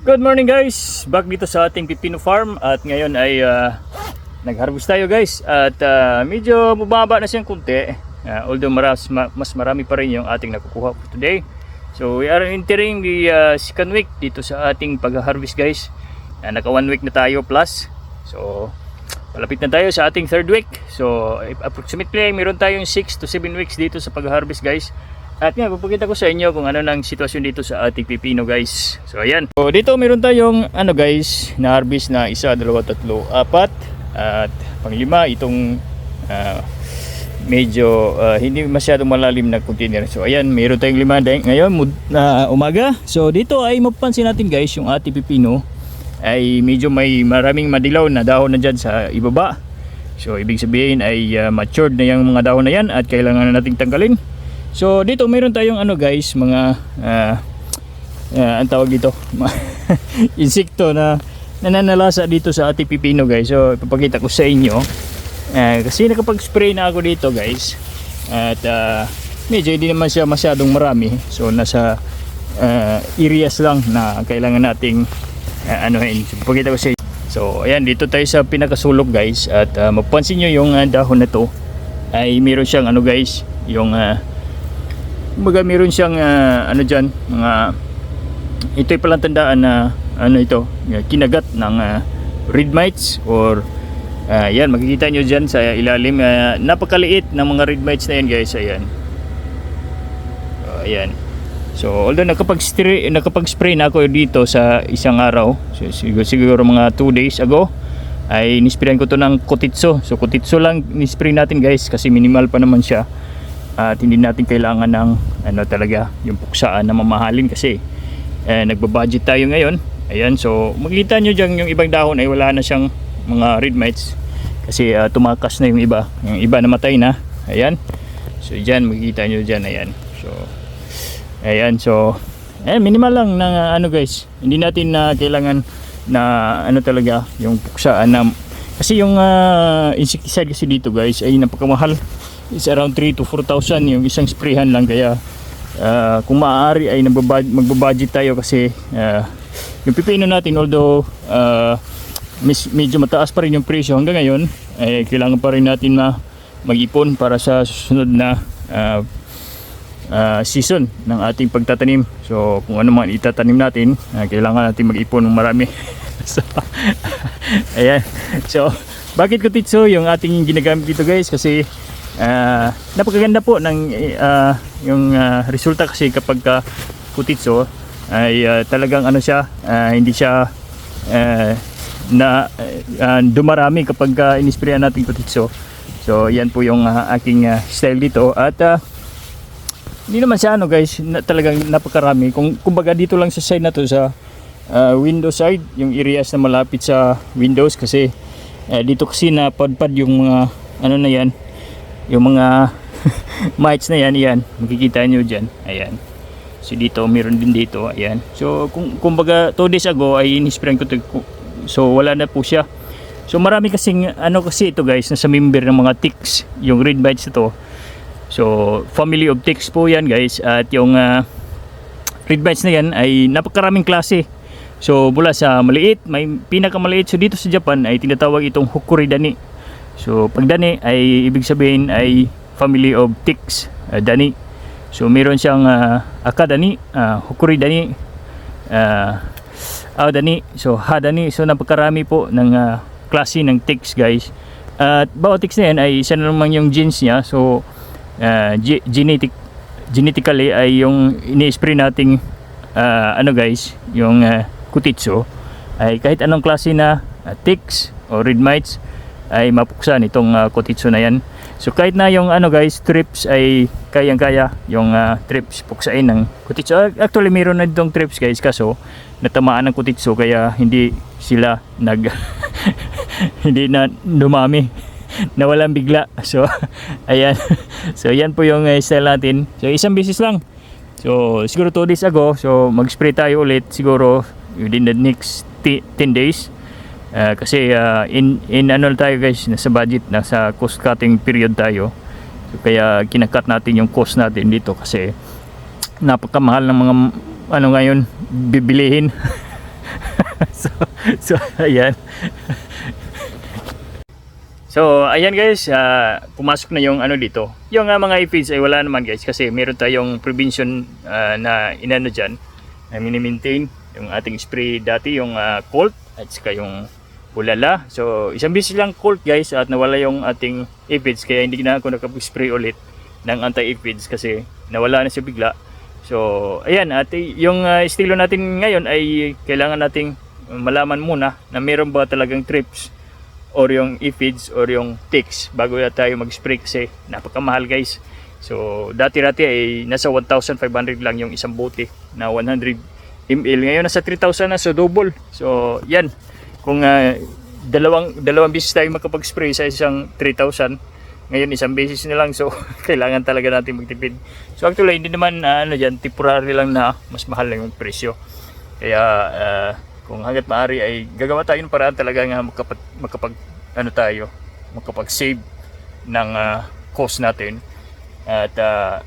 Good morning guys! Back dito sa ating Pipino Farm at ngayon ay uh, nag-harvest tayo guys at uh, medyo bumaba na siyang kunti uh, although maras, ma- mas marami pa rin yung ating nakukuha for today. So we are entering the uh, second week dito sa ating pag-harvest guys. Uh, naka one week na tayo plus. So palapit na tayo sa ating third week. So approximately meron tayong 6 to 7 weeks dito sa pag-harvest guys. At nga, papakita ko sa inyo kung ano nang sitwasyon dito sa ating pipino guys. So ayan. So dito meron tayong ano guys, na harvest na isa, dalawa, tatlo, apat. At panglima itong ah, medyo ah, hindi masyadong malalim na container. So ayan, meron tayong lima din ngayon na umaga. So dito ay mapapansin natin guys yung ating pipino ay medyo may maraming madilaw na dahon na dyan sa ibaba. So ibig sabihin ay ah, matured na yung mga dahon na yan at kailangan na nating tanggalin. So dito meron tayong ano guys, mga ah, ah, ang tawag dito, insekto na nananalasa dito sa ating pipino guys. So ipapakita ko sa inyo. Ah, kasi nakapag-spray na ako dito guys. At ah, medyo hindi naman siya masyadong marami. So nasa ah, areas lang na kailangan nating uh, anuhin. So ipapakita ko sa inyo. So ayan dito tayo sa pinakasulok guys at uh, mapansin nyo yung ah, dahon na to ay meron siyang ano guys yung uh, Kumbaga meron siyang ah, ano diyan, mga ito'y palatandaan na ano ito, kinagat ng ah, reed mites or ah, yan makikita nyo diyan sa ilalim ah, napakaliit ng mga reed mites na yan guys, ayan. Oh, ayan. So, although nakapag-spray, nakapag-spray na ako dito sa isang araw, so, siguro, siguro mga 2 days ago, ay nisprayan ko to ng kotitso. So, kotitso lang nispray natin guys kasi minimal pa naman siya at hindi natin kailangan ng ano talaga yung puksaan na mamahalin kasi eh, nagbabudget tayo ngayon. Ayan so makikita nyo dyan yung ibang dahon ay wala na siyang mga reed mites kasi ah, tumakas na yung iba. Yung iba namatay na. Ayan. So dyan makikita nyo dyan. Ayan. So ayan. So eh, minimal lang ng ah, ano guys hindi natin na kailangan na ano talaga yung puksaan na kasi yung uh, insecticide kasi dito guys ay napakamahal is around 3 to 4,000 yung isang sprayhan lang. Kaya ah, kung maaari ay magbabudget tayo kasi ah, yung pipino natin although mis- medyo mataas pa rin yung presyo hanggang ngayon ay kailangan pa rin natin na mag-ipon para sa susunod na ah, ah, season ng ating pagtatanim. So kung ano man itatanim natin ah, kailangan natin mag-ipon ng marami. So, ayan. So bakit ko titso yung ating ginagamit dito guys? Kasi Ah, napakaganda po ng ah, yung ah, resulta kasi kapag ka kutitso ay ah, talagang ano siya ah, hindi siya ah, na ah, dumarami kapag uh, inisprayan natin kutitso. So yan po yung ah, aking ah, style dito. At ah, hindi naman siya ano guys na, talagang napakarami. Kung kumbaga dito lang sa side na to sa ah, window side yung areas na malapit sa windows kasi eh, dito kasi napadpad yung mga ano na yan yung mga mites na yan, yan, makikita nyo dyan, ayan. So dito, meron din dito, ayan. So kung kumbaga 2 days ago ay inisprayan ko so wala na po siya. So marami kasing, ano kasi ito guys, nasa member ng mga ticks, yung red mites ito. So family of ticks po yan guys, at yung ah, red mites na yan ay napakaraming klase. So mula sa maliit, may pinakamaliit. So dito sa Japan ay tinatawag itong Hokuridani. So pag dani ay ibig sabihin ay family of ticks, uh, dani. So meron siyang uh, akadani, uh, Hokuridani, uh, Aodani, so Hadani. So napakarami po ng uh, klase ng ticks guys. At bawat ticks na yan ay isa na naman yung genes niya. So uh, ge- genetic genetically ay yung ini-spray nating uh, ano guys, yung uh, kutitso ay kahit anong klase na uh, ticks o red mites ay mapuksan itong uh, kutitso na yan. So kahit na yung ano guys, trips ay kayang-kaya yung uh, trips puksain ng kutitso. Actually meron na ditong trips guys kaso natamaan ng kutitso kaya hindi sila nag hindi na dumami. Nawalan bigla. So ayan. So yan po yung uh, style natin. So isang beses lang. So siguro 2 days ago. So mag spray tayo ulit. Siguro within the next ti- 10 days Ah, kasi ah, in in ano tayo guys nasa budget nasa cost cutting period tayo so, kaya kinakat natin yung cost natin dito kasi napakamahal ng mga ano ngayon bibilihin so, so, ayan. So, ayan guys, ah, pumasok na yung ano dito. Yung ah, mga aphids ay wala naman guys kasi meron tayong prevention ah, na inano dyan na mini-maintain yung ating spray dati, yung ah, Colt at saka yung bulala. So, isang beses lang Colt guys at nawala yung ating aphids kaya hindi na ako nakapag-spray ulit ng anti-aphids kasi nawala na siya bigla. So, ayan, at yung ah, estilo natin ngayon ay kailangan nating malaman muna na meron ba talagang trips or yung aphids or yung ticks bago na tayo mag-spray kasi napakamahal guys. So dati-dati ay nasa 1,500 lang yung isang bote na 100 ml. Ngayon nasa 3,000 na so double. So yan. Kung ah, dalawang dalawang beses tayo makapag-spray sa isang 3,000 ngayon isang beses na lang so kailangan talaga natin magtipid. So actually hindi naman ah, ano diyan temporary lang na mas mahal lang yung presyo. Kaya ah, kung hanggat maaari ay gagawa tayo ng paraan talaga nga makapag, makapag ano tayo, makapag-save ng ah, cost natin. At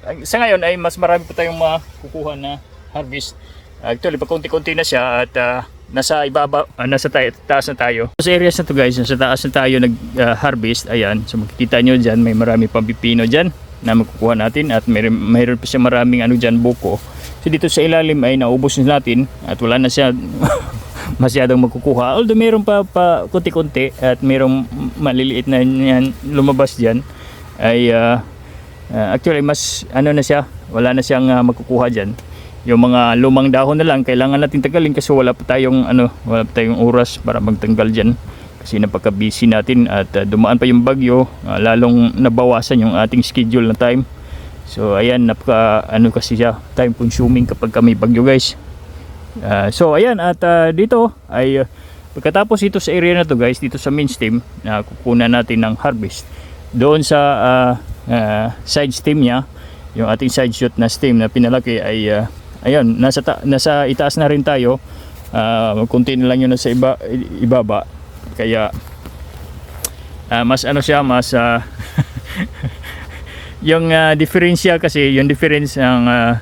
ang- sa ngayon ay mas marami pa tayong makukuha na harvest. Actually, pa konti-konti na siya at ah, nasa ibaba, ah, nasa tayo, taas na tayo. Sa areas na to guys, nasa taas na tayo nag-harvest. Ayan, so makikita nyo dyan, may marami pang pipino dyan na makukuha natin at mayroon, mayroon pa siya maraming ano dyan, buko. So dito sa ilalim ay naubos na natin at wala na siya masyadong magkukuha. Although meron pa, pa kunti-kunti at merong maliliit na yan lumabas dyan ay ah, ah, actually mas ano na siya, wala na siyang ah, magkukuha dyan. Yung mga lumang dahon na lang kailangan natin tanggalin kasi wala pa tayong ano, wala pa tayong oras para magtanggal dyan kasi napaka-busy natin at ah, dumaan pa yung bagyo, ah, lalong nabawasan yung ating schedule na time. So ayan, napaka ano kasi siya, time consuming kapag kami bagyo guys. Ah, so ayan at ah, dito ay ah, pagkatapos ito sa area na to guys dito sa main stem na kukunan natin ng harvest doon sa ah, ah, side stem niya yung ating side shoot na stem na pinalaki ay ah, ayun nasa ta- nasa itaas na rin tayo. Uh, kunti na lang yun nasa iba ibaba. Kaya ah, mas ano siya mas ah, yung uh, diferensya kasi yung difference ng ah,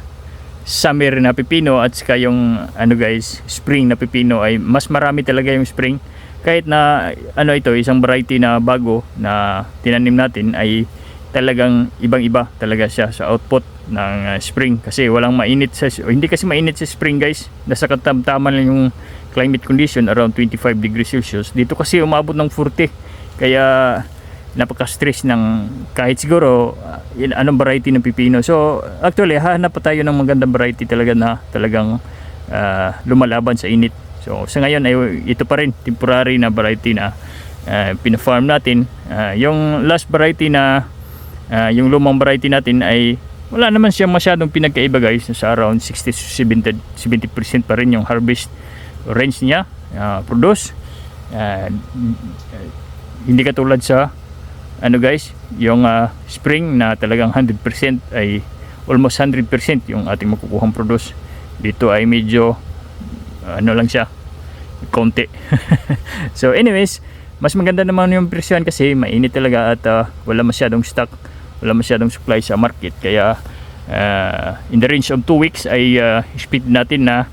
summer na pipino at saka yung ano guys spring na pipino ay mas marami talaga yung spring. Kahit na ano ito isang variety na bago na tinanim natin ay talagang ibang iba talaga siya sa output ng uh, spring kasi walang mainit sa hindi kasi mainit sa spring guys nasa katamtaman lang yung climate condition around 25 degrees Celsius dito kasi umabot ng 40 kaya napaka-stress ng kahit siguro uh, yun, anong variety ng pipino. So actually hahanap pa tayo ng magandang variety talaga na talagang uh, lumalaban sa init. So sa ngayon ay ito pa rin temporary na variety na uh, pina-farm natin. Uh, yung last variety na uh, yung lumang variety natin ay wala naman siya masyadong pinagkaiba guys sa around 60 to 70 70% pa rin yung harvest range niya uh, produce uh, hindi katulad sa ano guys, yung ah, spring na talagang 100% ay almost 100% yung ating makukuhang produce. Dito ay medyo ano lang siya, konti. so anyways, mas maganda naman yung presyon kasi mainit talaga at ah, wala masyadong stock, wala masyadong supply sa market. Kaya ah, in the range of 2 weeks ay ah, speed natin na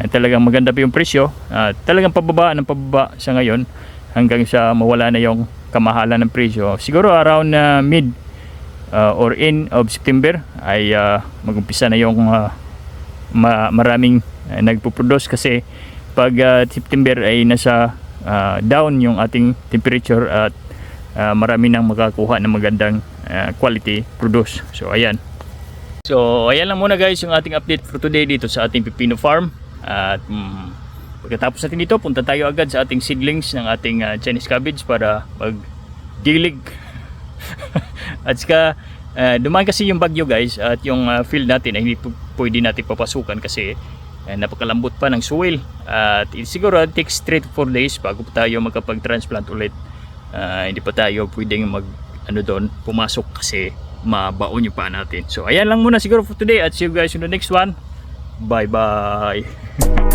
ah, talagang maganda pa yung presyo. at talagang pababa ng pababa sa ngayon hanggang sa mawala na yung kamahalan ng presyo. Siguro around uh, mid uh, or end of September ay uh, magumpisa na yung uh, ma- maraming uh, nagpo-produce kasi pag uh, September ay nasa uh, down yung ating temperature at uh, marami nang makakuha ng magandang uh, quality produce. So ayan. So ayan lang muna guys yung ating update for today dito sa ating Pipino Farm. At mm, pagkatapos natin dito, punta tayo agad sa ating seedlings ng ating uh, Chinese cabbage para magdilig. at saka uh, dumaan kasi yung bagyo guys at yung uh, field natin ay hindi pwede natin papasukan kasi uh, napakalambot pa ng soil. At siguro takes 3 to 4 days bago tayo magkapag-transplant ulit. Uh, hindi pa tayo pwedeng mag ano doon pumasok kasi mabaon yung paa natin. So ayan lang muna siguro for today at see you guys in the next one. Bye bye.